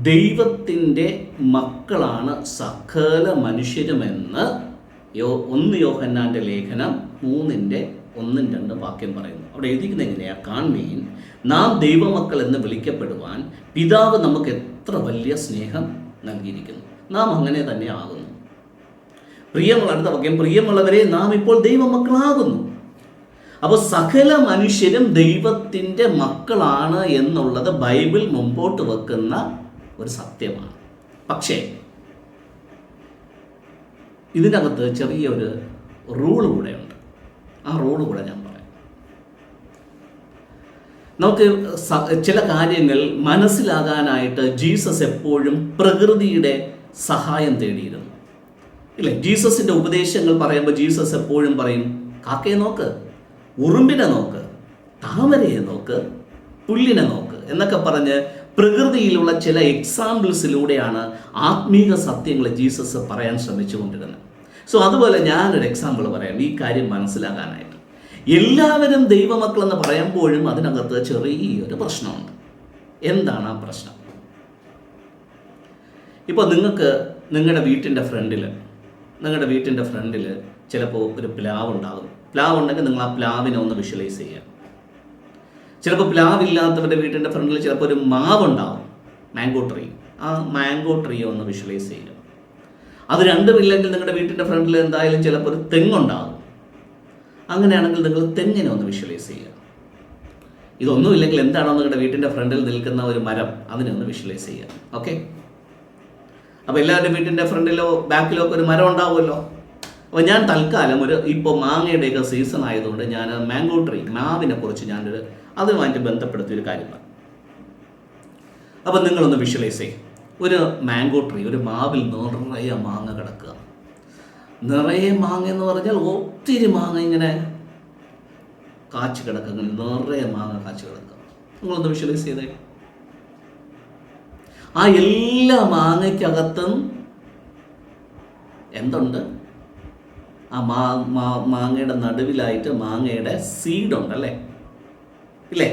ദൈവത്തിന്റെ മക്കളാണ് സകല മനുഷ്യരുമെന്ന് യോ ഒന്ന് യോഹന്നാന്റെ ലേഖനം മൂന്നിന്റെ ഒന്നും രണ്ടും വാക്യം പറയുന്നു. അവിടെ എഴുതിക്കുന്നത് എങ്ങനെയാ? കാൺമീൻ നാം ദൈവമക്കൾ എന്ന് വിളിക്കപ്പെടുവാൻ പിതാവ് നമുക്ക് എത്ര വലിയ സ്നേഹം നൽകിയിരിക്കുന്നു. നാം അങ്ങനെ തന്നെ ആകുന്നു. പ്രിയമുള്ള അടുത്ത വാക്യം. പ്രിയമുള്ളവരെ നാം ഇപ്പോൾ ദൈവമക്കളാകുന്നു. അപ്പോൾ സകല മനുഷ്യരും ദൈവത്തിന്റെ മക്കളാണ് എന്നുള്ളത് ബൈബിൾ മുമ്പോട്ട് വെക്കുന്ന ഒരു സത്യമാണ്. പക്ഷേ ഇതിനകത്ത് ചെറിയൊരു റൂൾ കൂടെയുണ്ട്. ആ റൂൾ കൂടെ ഞാൻ പറയാം. നമുക്ക് ചില കാര്യങ്ങൾ മനസ്സിലാകാനായിട്ട് ജീസസ് എപ്പോഴും പ്രകൃതിയുടെ സഹായം തേടിയിരുന്നു. ഇല്ലേ? ജീസസിന്റെ ഉപദേശങ്ങൾ പറയുമ്പോൾ ജീസസ് എപ്പോഴും പറയും കാക്കയെ നോക്ക് ഉറുമ്പിനെ നോക്ക് താമരയെ നോക്ക് പുല്ലിനെ നോക്ക് എന്നൊക്കെ പറഞ്ഞ് പ്രകൃതിയിലുള്ള ചില എക്സാമ്പിൾസിലൂടെയാണ് ആത്മീക സത്യങ്ങൾ ജീസസ് പറയാൻ ശ്രമിച്ചുകൊണ്ടിരുന്നത്. സോ അതുപോലെ ഞാനൊരു എക്സാമ്പിൾ പറയാം. ഈ കാര്യം മനസ്സിലാകാനായിട്ട് എല്ലാവരും ദൈവമക്കളെന്ന് പറയുമ്പോഴും അതിനകത്ത് ചെറിയൊരു പ്രശ്നമുണ്ട്. എന്താണ് ആ പ്രശ്നം? ഇപ്പോൾ നിങ്ങൾക്ക് നിങ്ങളുടെ വീട്ടിന്റെ ഫ്രണ്ടിൽ നിങ്ങളുടെ വീട്ടിന്റെ ഫ്രണ്ടിൽ ചിലപ്പോൾ ഒരു പ്ലാവ് ഉണ്ടാകും പ്ലാവ് ഉണ്ടെങ്കിൽ നിങ്ങൾ ആ പ്ലാവിനെ ഒന്ന് വിഷ്വലൈസ് ചെയ്യുക ചിലപ്പോൾ പ്ലാവ് ഇല്ലാത്തവരുടെ വീട്ടിന്റെ ഫ്രണ്ടിൽ ചിലപ്പോൾ ഒരു മാവ് ഉണ്ടാവും മാംഗോ ട്രീ ആ മാംഗോ ട്രീ ഒന്ന് വിഷ്വലൈസ് ചെയ്യുക. അത് രണ്ടുമില്ലെങ്കിൽ നിങ്ങളുടെ വീട്ടിന്റെ ഫ്രണ്ടിൽ എന്തായാലും ചിലപ്പോൾ ഒരു തെങ്ങുണ്ടാകും അങ്ങനെയാണെങ്കിൽ നിങ്ങൾ തെങ്ങിനെ ഒന്ന് വിഷ്വലൈസ് ചെയ്യുക. ഇതൊന്നുമില്ലെങ്കിൽ എന്താണോ നിങ്ങളുടെ വീട്ടിന്റെ ഫ്രണ്ടിൽ നിൽക്കുന്ന ഒരു മരം അതിനെ ഒന്ന് വിഷ്വലൈസ് ചെയ്യുക. ഓക്കെ അപ്പോൾ എല്ലാവരുടെ വീട്ടിന്റെ ഫ്രണ്ടിലോ ബാക്കിലോ ഒക്കെ ഒരു മരം ഉണ്ടാവുമല്ലോ. അപ്പോൾ ഞാൻ തൽക്കാലം ഒരു ഇപ്പോൾ മാങ്ങയുടെയൊക്കെ സീസൺ ആയതുകൊണ്ട് ഞാൻ മാംഗോ ട്രീ മാവിനെ കുറിച്ച് ഞാനൊരു അതുമായിട്ട് ബന്ധപ്പെടുത്തിയ ഒരു കാര്യമാണ് അപ്പോൾ നിങ്ങളൊന്ന് വിഷ്വലൈസ് ചെയ്യും. ഒരു മാംഗോ ട്രീ ഒരു മാവിൽ നിറയെ മാങ്ങ കിടക്കുക. നിറയെ മാങ്ങ എന്ന് പറഞ്ഞാൽ ഒത്തിരി മാങ്ങ ഇങ്ങനെ കാച്ചു കിടക്കുക നിറയെ മാങ്ങ കാച്ചു കിടക്കുക നിങ്ങളൊന്ന് വിഷ്വലൈസ് ചെയ്തേ. ആ എല്ലാ മാങ്ങയ്ക്കകത്തും എന്തുണ്ട്? ആ മാ മാ- മാങ്ങയുടെ നടുവിലായിട്ട് മാങ്ങയുടെ സീഡുണ്ട് അല്ലേ ഇല്ലേ?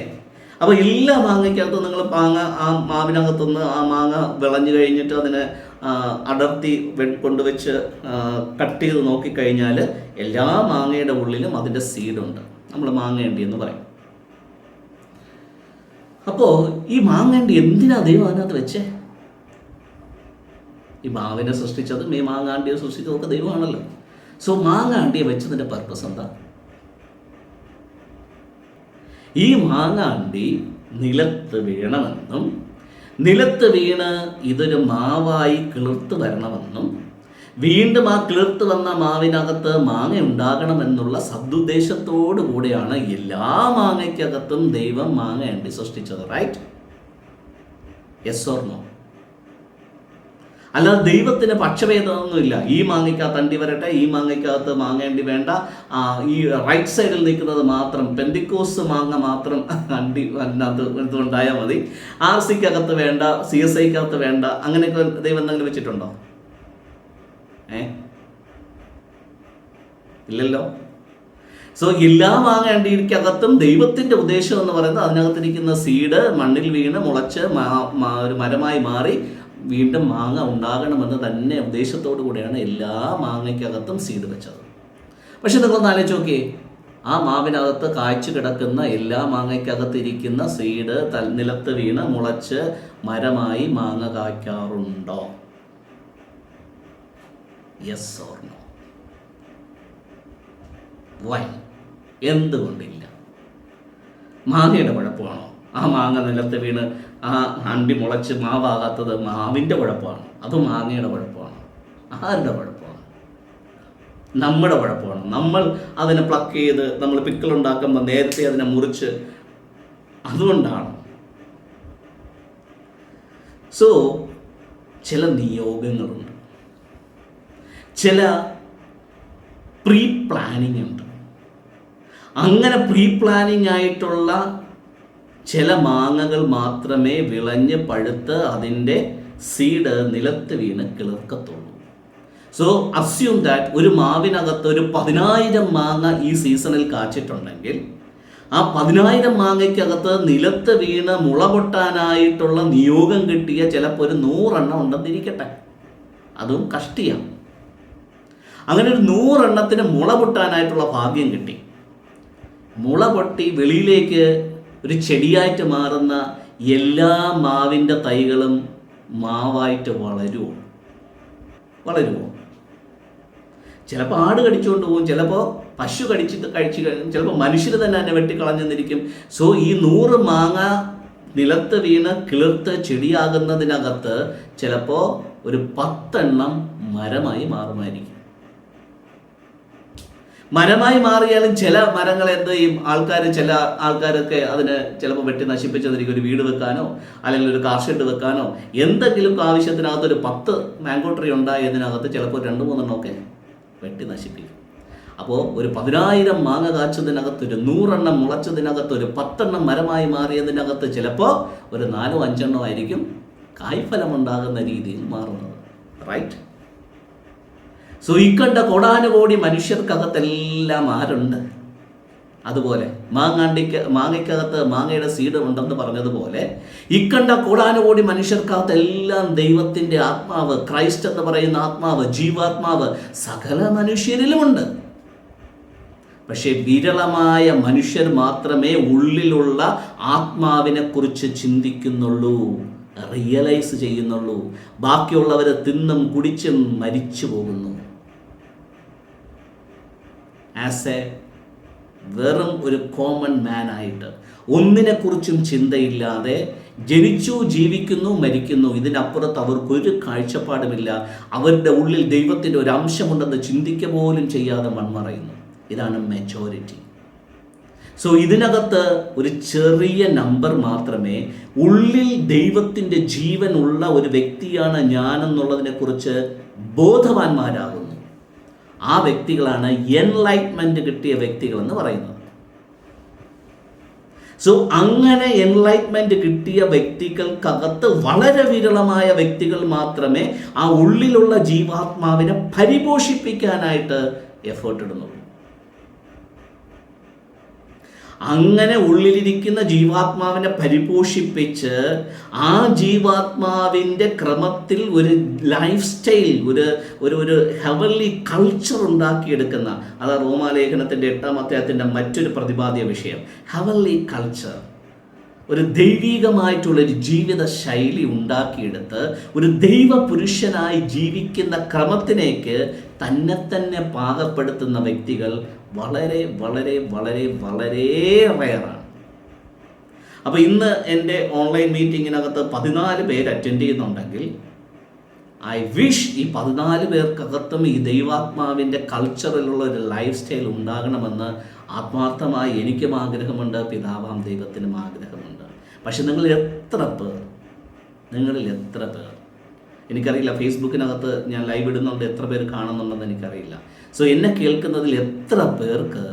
അപ്പോൾ എല്ലാ മാങ്ങയ്ക്കകത്ത് നിങ്ങൾ മാങ്ങ ആ മാവിനകത്തുനിന്ന് ആ മാങ്ങ വിളഞ്ഞു കഴിഞ്ഞിട്ട് അതിനെ അടർത്തി കൊണ്ടുവച്ച് കട്ട് ചെയ്ത് നോക്കിക്കഴിഞ്ഞാൽ എല്ലാ മാങ്ങയുടെ ഉള്ളിലും അതിന്റെ സീഡുണ്ട് നമ്മൾ മാങ്ങേണ്ടി എന്ന് പറയും. അപ്പോൾ ഈ മാങ്ങേണ്ടി എന്തിനാ ദൈവം അതിനകത്ത് വെച്ചേ? ഈ മാവിനെ സൃഷ്ടിച്ചതും ഈ മാങ്ങാണ്ടിയെ സൃഷ്ടിച്ചതും ഒക്കെ ദൈവമാണല്ലോ. സോ മാങ്ങ അണ്ടിയെ വെച്ചതിന്റെ പർപ്പസ് എന്താ? ഈ മാങ്ങ അണ്ടി നിലത്ത് വീണമെന്നും നിലത്ത് വീണ് ഇതൊരു മാവായി കിളിർത്ത് വരണമെന്നും വീണ്ടും ആ കിളിർത്ത് വന്ന മാവിനകത്ത് മാങ്ങ ഉണ്ടാകണമെന്നുള്ള സദുദ്ദേശത്തോടു കൂടിയാണ് എല്ലാ മാങ്ങയ്ക്കകത്തും ദൈവം മാങ്ങയണ്ടി സൃഷ്ടിച്ചത് റൈറ്റ് യെസ് ഓർ നോ അല്ലാതെ ദൈവത്തിന് പക്ഷഭേദമൊന്നുമില്ല. ഈ മാങ്ങയ്ക്കകത്ത് അണ്ടി വരട്ടെ ഈ മാങ്ങയ്ക്കകത്ത് മാങ്ങേണ്ടി വേണ്ട. ഈ റൈറ്റ് സൈഡിൽ നിൽക്കുന്നത് മാത്രം പെന്തിക്കോസ് മാങ്ങ മാത്രം അണ്ടി അതിനകത്ത് ഇതുണ്ടായാൽ മതി. ആർ സിക്കകത്ത് വേണ്ട സി എസ് ഐക്കകത്ത് വേണ്ട അങ്ങനെയൊക്കെ ദൈവം എന്തെങ്കിലും വെച്ചിട്ടുണ്ടോ? ഏ? ഇല്ലല്ലോ. സോ എല്ലാ മാങ്ങേണ്ടിക്കകത്തും ദൈവത്തിന്റെ ഉദ്ദേശം എന്ന് പറയുന്നത് അതിനകത്തിരിക്കുന്ന സീഡ് മണ്ണിൽ വീണ് മുളച്ച് ഒരു മരമായി മാറി വീണ്ടും മാങ്ങ ഉണ്ടാകണമെന്ന് തന്നെ ഉദ്ദേശത്തോടു കൂടിയാണ് എല്ലാ മാങ്ങയ്ക്കകത്തും സീഡ് വെച്ചത്. പക്ഷെ നിങ്ങളൊന്ന് ആലോചിച്ച് നോക്കിയേ ആ മാവിനകത്ത് കായ്ച്ചു കിടക്കുന്ന എല്ലാ മാങ്ങയ്ക്കകത്തിരിക്കുന്ന സീഡ് തൽ നിലത്ത് വീണ് മുളച്ച് മരമായി മാങ്ങ കായ്ക്കാറുണ്ടോ? യെസ് ഓർ നോ വൈ എന്തുകൊണ്ടില്ല? മാങ്ങയുടെ കുഴപ്പമാണോ? ആ മാങ്ങ നിലത്ത് വീണ് ആ അണ്ടി മുളച്ച് മാവാകാത്തത് മാവിന്റെ കുഴപ്പമാണ്. അത് മാങ്ങയുടെ കുഴപ്പമാണ്. ആരുടെ കുഴപ്പമാണ്? നമ്മുടെ കുഴപ്പമാണ്. നമ്മൾ അതിനെ പ്ലക്ക് ചെയ്ത് നമ്മൾ പിക്കിൾ ഉണ്ടാക്കുമ്പോൾ നേരത്തെ അതിനെ മുറിച്ച് അതുകൊണ്ടാണ്. സോ ചില നിയോഗങ്ങളുണ്ട്. ചില പ്രീ പ്ലാനിങ് ഉണ്ട്. അങ്ങനെ പ്രീ പ്ലാനിങ് ആയിട്ടുള്ള ചില മാങ്ങകൾ മാത്രമേ വിളഞ്ഞ് പഴുത്ത് അതിന്റെ സീഡ് നിലത്ത് വീണ് കിളിർക്കത്തുള്ളൂ. സോ അസ്യൂം ദാറ്റ് ഒരു മാവിനകത്ത് ഒരു പതിനായിരം മാങ്ങ ഈ സീസണിൽ കാച്ചിട്ടുണ്ടെങ്കിൽ ആ പതിനായിരം മാങ്ങയ്ക്കകത്ത് നിലത്ത് വീണ് മുള പൊട്ടാനായിട്ടുള്ള നിയോഗം കിട്ടിയ ചിലപ്പോൾ ഒരു നൂറെണ്ണം ഉണ്ടെന്നിരിക്കട്ടെ. അതും കഷ്ടിയാണ്. അങ്ങനെ ഒരു നൂറെണ്ണത്തിന് മുള പൊട്ടാനായിട്ടുള്ള ഭാഗ്യം കിട്ടി. മുള പൊട്ടി വെളിയിലേക്ക് ഒരു ചെടിയായിട്ട് മാറുന്ന എല്ലാ മാവിന്റെ തൈകളും മാവായിട്ട് വളരുമോ വളരുമോ ചിലപ്പോൾ ആട് കടിച്ചുകൊണ്ട് പോകും ചിലപ്പോൾ പശു കടിച്ചിട്ട് കഴിച്ച് ചിലപ്പോൾ മനുഷ്യർ തന്നെ എന്നെ വെട്ടിക്കളഞ്ഞെന്നിരിക്കും. സോ ഈ നൂറ് മാങ്ങ നിലത്ത് വീണ് കിളിർത്ത് ചെടിയാകുന്നതിനകത്ത് ചിലപ്പോൾ ഒരു പത്തെണ്ണം മരമായി മാറുമായിരിക്കും. മരമായി മാറിയാലും ചില മരങ്ങൾ എന്ത് ചെയ്യും? ആൾക്കാർ ചില ആൾക്കാരൊക്കെ അതിനെ ചിലപ്പോൾ വെട്ടി നശിപ്പിച്ചതിരിക്കും ഒരു വീട് വെക്കാനോ അല്ലെങ്കിൽ ഒരു കാർ വെക്കാനോ എന്തെങ്കിലും ആവശ്യത്തിനകത്ത് ഒരു പത്ത് മാംഗോ ട്രീ ഉണ്ടായതിനകത്ത് ചിലപ്പോൾ രണ്ട് മൂന്നെണ്ണമൊക്കെ വെട്ടി നശിപ്പിക്കും. അപ്പോൾ ഒരു പതിനായിരം മാങ്ങ കാച്ചതിനകത്ത് ഒരു നൂറെണ്ണം മുളച്ചതിനകത്ത് ഒരു പത്തെണ്ണം മരമായി മാറിയതിനകത്ത് ചിലപ്പോൾ ഒരു നാലോ അഞ്ചെണ്ണോ ആയിരിക്കും കായ്ഫലമുണ്ടാകുന്ന രീതിയിൽ മാറുന്നത്. റൈറ്റ് സോ ഇക്കണ്ട കോടാനുകോടി മനുഷ്യർക്കകത്തെല്ലാം ആരുണ്ട്? അതുപോലെ മാങ്ങാണ്ടിക്ക് മാങ്ങയ്ക്കകത്ത് മാങ്ങയുടെ സീഡ് ഉണ്ടെന്ന് പറഞ്ഞതുപോലെ ഇക്കണ്ട കൂടാനുകൂടി മനുഷ്യർക്കകത്ത് എല്ലാം ദൈവത്തിന്റെ ആത്മാവ് ക്രൈസ്റ്റ് എന്ന് പറയുന്ന ആത്മാവ് ജീവാത്മാവ് സകല മനുഷ്യരിലുമുണ്ട്. പക്ഷേ വിരളമായ മനുഷ്യർ മാത്രമേ ഉള്ളിലുള്ള ആത്മാവിനെ കുറിച്ച് ചിന്തിക്കുന്നുള്ളൂ റിയലൈസ് ചെയ്യുന്നുള്ളൂ. ബാക്കിയുള്ളവരെ തിന്നും കുടിച്ചും മരിച്ചു പോകുന്നു ആസ് എ വെറും ഒരു കോമൺ മാൻ ആയിട്ട് ഒന്നിനെക്കുറിച്ചും ചിന്തയില്ലാതെ ജനിച്ചു ജീവിക്കുന്നു മരിക്കുന്നു. ഇതിനപ്പുറത്ത് അവർക്ക് ഒരു കാഴ്ചപ്പാടുമില്ല. അവരുടെ ഉള്ളിൽ ദൈവത്തിന്റെ ഒരു അംശമുണ്ടെന്ന് ചിന്തിക്ക പോലും ചെയ്യാതെ മൺമറയുന്നു. ഇതാണ് മെജോറിറ്റി സോ ഇതിനകത്ത് ഒരു ചെറിയ നമ്പർ മാത്രമേ ഉള്ളിൽ ദൈവത്തിന്റെ ജീവനുള്ള ഒരു വ്യക്തിയാണ് ഞാനെന്നുള്ളതിനെക്കുറിച്ച് ബോധവാന്മാരാകുന്നു ആ വ്യക്തികളാണ് എൻലൈറ്റ്മെന്റ് കിട്ടിയ വ്യക്തികൾ എന്ന് പറയുന്നത്. സോ അങ്ങനെ എൻലൈറ്റ്മെന്റ് കിട്ടിയ വ്യക്തികൾക്കകത്ത് വളരെ വിരളമായ വ്യക്തികൾ മാത്രമേ ആ ഉള്ളിലുള്ള ജീവാത്മാവിനെ പരിപോഷിപ്പിക്കാനായിട്ട് എഫേർട്ട് ഇടുന്നുള്ളൂ. അങ്ങനെ ഉള്ളിലിരിക്കുന്ന ജീവാത്മാവിനെ പരിപോഷിപ്പിച്ച് ആ ജീവാത്മാവിന്റെ ക്രമത്തിൽ ഒരു ലൈഫ് സ്റ്റൈൽ ഒരു ഒരു ഒരു ഹെവൻലി കൾച്ചർ ഉണ്ടാക്കിയെടുക്കുന്ന അതാ റോമാലേഖനത്തിന്റെ എട്ടാം അധ്യായത്തിന്റെ മറ്റൊരു പ്രതിപാദ്യ വിഷയം ഹെവൻലി കൾച്ചർ ഒരു ദൈവികമായിട്ടുള്ളൊരു ജീവിത ശൈലി ഉണ്ടാക്കിയെടുത്ത് ഒരു ദൈവ പുരുഷനായി ജീവിക്കുന്ന ക്രമത്തിലേക്ക് തന്നെ തന്നെ പാകപ്പെടുത്തുന്ന വ്യക്തികൾ വളരെ വളരെ വളരെ വളരെ റയറാണ് അപ്പോൾ ഇന്ന് എന്റെ ഓൺലൈൻ മീറ്റിങ്ങിനകത്ത് പതിനാല് പേര് അറ്റൻഡ് ചെയ്യുന്നുണ്ടെങ്കിൽ ഐ വിഷ് ഈ പതിനാല് പേർക്കകത്തും ഈ ദൈവാത്മാവിന്റെ കൾച്ചറിലുള്ള ഒരു ലൈഫ് സ്റ്റൈൽ ഉണ്ടാകണമെന്ന് ആത്മാർത്ഥമായി എനിക്കും ആഗ്രഹമുണ്ട് പിതാവാം ദൈവത്തിനും ആഗ്രഹമുണ്ട്. പക്ഷെ നിങ്ങളിൽ എത്ര പേർ? നിങ്ങളിൽ എത്ര പേർ? എനിക്കറിയില്ല. ഫേസ്ബുക്കിനകത്ത് ഞാൻ ലൈവ് ഇടുന്നുണ്ട് എത്ര പേര് കാണുന്നുണ്ടെന്ന് എനിക്കറിയില്ല. സോ എന്നെ കേൾക്കുന്നതിൽ എത്ര പേർക്ക്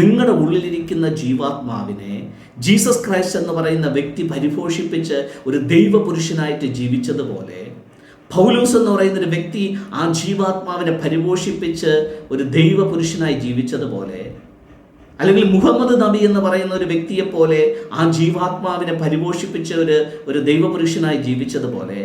നിങ്ങളുടെ ഉള്ളിലിരിക്കുന്ന ജീവാത്മാവിനെ ജീസസ് ക്രൈസ്റ്റ് എന്ന് പറയുന്ന വ്യക്തി പരിപോഷിപ്പിച്ച് ഒരു ദൈവപുരുഷനായിട്ട് ജീവിച്ചതുപോലെ പൗലൂസ് എന്ന് പറയുന്ന ഒരു വ്യക്തി ആ ജീവാത്മാവിനെ പരിപോഷിപ്പിച്ച് ഒരു ദൈവപുരുഷനായി ജീവിച്ചതുപോലെ അല്ലെങ്കിൽ മുഹമ്മദ് നബി എന്ന് പറയുന്ന ഒരു വ്യക്തിയെപ്പോലെ ആ ജീവാത്മാവിനെ പരിപോഷിപ്പിച്ച ഒരു ഒരു ദൈവപുരുഷനായി ജീവിച്ചതുപോലെ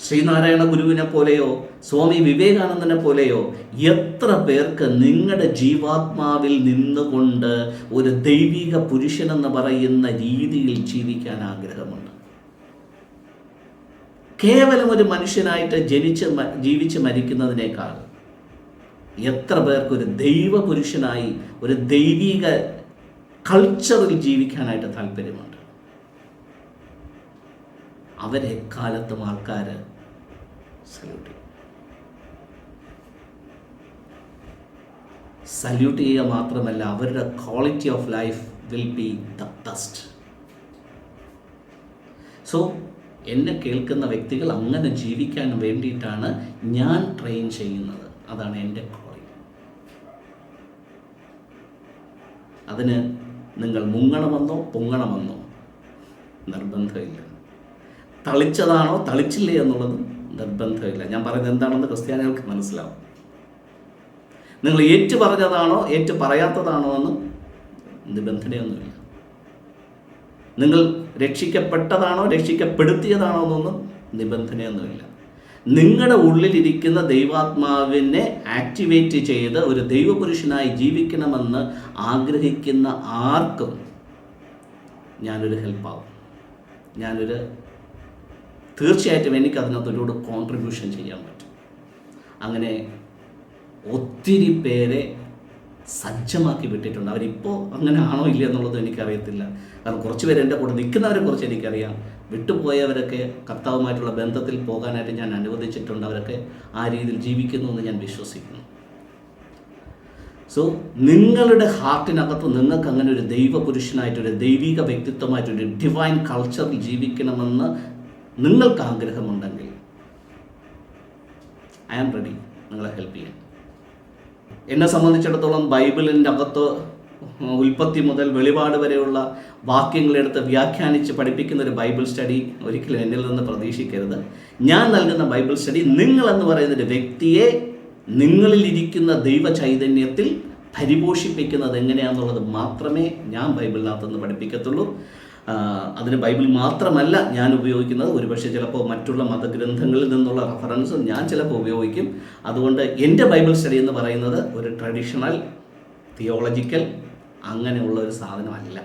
ശ്രീനാരായണ ഗുരുവിനെ പോലെയോ സ്വാമി വിവേകാനന്ദനെ പോലെയോ എത്ര പേർക്ക് നിങ്ങളുടെ ജീവാത്മാവിൽ നിന്നുകൊണ്ട് ഒരു ദൈവിക പുരുഷനെന്ന് പറയുന്ന രീതിയിൽ ജീവിക്കാൻ ആഗ്രഹമുണ്ട്? കേവലം ഒരു മനുഷ്യനായിട്ട് ജനിച്ച് ജീവിച്ച് മരിക്കുന്നതിനേക്കാൾ എത്ര പേർക്ക് ഒരു ദൈവ പുരുഷനായി ഒരു ദൈവിക കൾച്ചറിൽ ജീവിക്കാനായിട്ട് താല്പര്യമുണ്ട്? അവരെ കാലത്തും ആൾക്കാർ സല്യൂട്ട് സല്യൂട്ട് ചെയ്യുക മാത്രമല്ല അവരുടെ quality of life will be the best so എന്നെ കേൾക്കുന്ന വ്യക്തികൾ അങ്ങനെ ജീവിക്കാൻ വേണ്ടിയിട്ടാണ് ഞാൻ ട്രെയിൻ ചെയ്യുന്നത്. അതാണ് എന്റെ കോളിംഗ് അതിന് നിങ്ങൾ മുങ്ങണമെന്നോ പൊങ്ങണമെന്നോ നിർബന്ധമില്ല. തളിച്ചതാണോ തളിച്ചില്ലേ എന്നുള്ളത് നിർബന്ധമില്ല. ഞാൻ പറയുന്നത് എന്താണെന്ന് ക്രിസ്ത്യാനികൾക്ക് മനസ്സിലാവും. നിങ്ങൾ ഏറ്റു പറഞ്ഞതാണോ ഏറ്റു പറയാത്തതാണോ എന്ന് നിബന്ധനയൊന്നുമില്ല. നിങ്ങൾ രക്ഷിക്കപ്പെട്ടതാണോ രക്ഷിക്കപ്പെടുത്തിയതാണോ എന്നൊന്നും നിബന്ധനയൊന്നുമില്ല. നിങ്ങളുടെ ഉള്ളിലിരിക്കുന്ന ദൈവാത്മാവിനെ ആക്ടിവേറ്റ് ചെയ്ത് ഒരു ദൈവപുരുഷനായി ജീവിക്കണമെന്ന് ആഗ്രഹിക്കുന്ന ആർക്കും ഞാനൊരു ഹെൽപ്പാവും. ഞാനൊരു തീർച്ചയായിട്ടും എനിക്ക് അതിനകത്ത് ഒരുപാട് കോൺട്രിബ്യൂഷൻ ചെയ്യാൻ പറ്റും. അങ്ങനെ ഒത്തിരി പേരെ സജ്ജമാക്കി വിട്ടിട്ടുണ്ട്. അവരിപ്പോൾ അങ്ങനെ ആണോ ഇല്ല എന്നുള്ളത് എനിക്കറിയത്തില്ല. കാരണം കുറച്ച് പേര് എന്റെ കൂടെ നിൽക്കുന്നവരെ കുറിച്ച് എനിക്കറിയാം. വിട്ടുപോയവരൊക്കെ കർത്താവുമായിട്ടുള്ള ബന്ധത്തിൽ പോകാനായിട്ട് ഞാൻ അനുവദിച്ചിട്ടുണ്ട്. അവരൊക്കെ ആ രീതിയിൽ ജീവിക്കുന്നു എന്ന് ഞാൻ വിശ്വസിക്കുന്നു. സോ നിങ്ങളുടെ ഹാർട്ടിനകത്ത് നിങ്ങൾക്ക് അങ്ങനെ ഒരു ദൈവപുരുഷനായിട്ടൊരു ദൈവിക വ്യക്തിത്വമായിട്ടൊരു ഡിവൈൻ കൾച്ചറിൽ ജീവിക്കണമെന്ന് നിങ്ങൾക്ക് ആഗ്രഹമുണ്ടെങ്കിൽ ഐ ആം റെഡി നിങ്ങളെ ഹെൽപ്പ് ചെയ്യാൻ. എന്നെ സംബന്ധിച്ചിടത്തോളം ബൈബിളിന്റെ അകത്ത് ഉൽപ്പത്തി മുതൽ വെളിപാട് വരെയുള്ള വാക്യങ്ങളെടുത്ത് വ്യാഖ്യാനിച്ച് പഠിപ്പിക്കുന്ന ഒരു ബൈബിൾ സ്റ്റഡി ഒരിക്കലും എന്നിൽ നിന്ന് പ്രതീക്ഷിക്കരുത്. ഞാൻ നൽകുന്ന ബൈബിൾ സ്റ്റഡി നിങ്ങൾ എന്ന് പറയുന്ന ഒരു വ്യക്തിയെ നിങ്ങളിലിരിക്കുന്ന ദൈവ ചൈതന്യത്തിൽ പരിപോഷിപ്പിക്കുന്നത് എങ്ങനെയാണെന്നുള്ളത് മാത്രമേ ഞാൻ ബൈബിളിനകത്തുനിന്ന് പഠിപ്പിക്കത്തുള്ളൂ. അതിന് ബൈബിൾ മാത്രമല്ല ഞാൻ ഉപയോഗിക്കുന്നത്. ഒരുപക്ഷെ ചിലപ്പോൾ മറ്റുള്ള മതഗ്രന്ഥങ്ങളിൽ നിന്നുള്ള റെഫറൻസ് ഞാൻ ചിലപ്പോൾ ഉപയോഗിക്കും. അതുകൊണ്ട് എന്റെ ബൈബിൾ സ്റ്റഡി എന്ന് പറയുന്നത് ഒരു ട്രഡീഷണൽ തിയോളജിക്കൽ അങ്ങനെയുള്ള ഒരു സാധനമല്ല.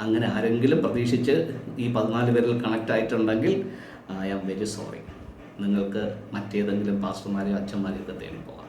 അങ്ങനെ ആരെങ്കിലും പ്രതീക്ഷിച്ച് ഈ പതിനാല് പേരിൽ കണക്റ്റ് ആയിട്ടുണ്ടെങ്കിൽ ഐ ആം വെരി സോറി. നിങ്ങൾക്ക് മറ്റേതെങ്കിലും പാസ്റ്റർമാരെയോ അച്ഛന്മാരെയോ ഒക്കെ തേടി പോകാം.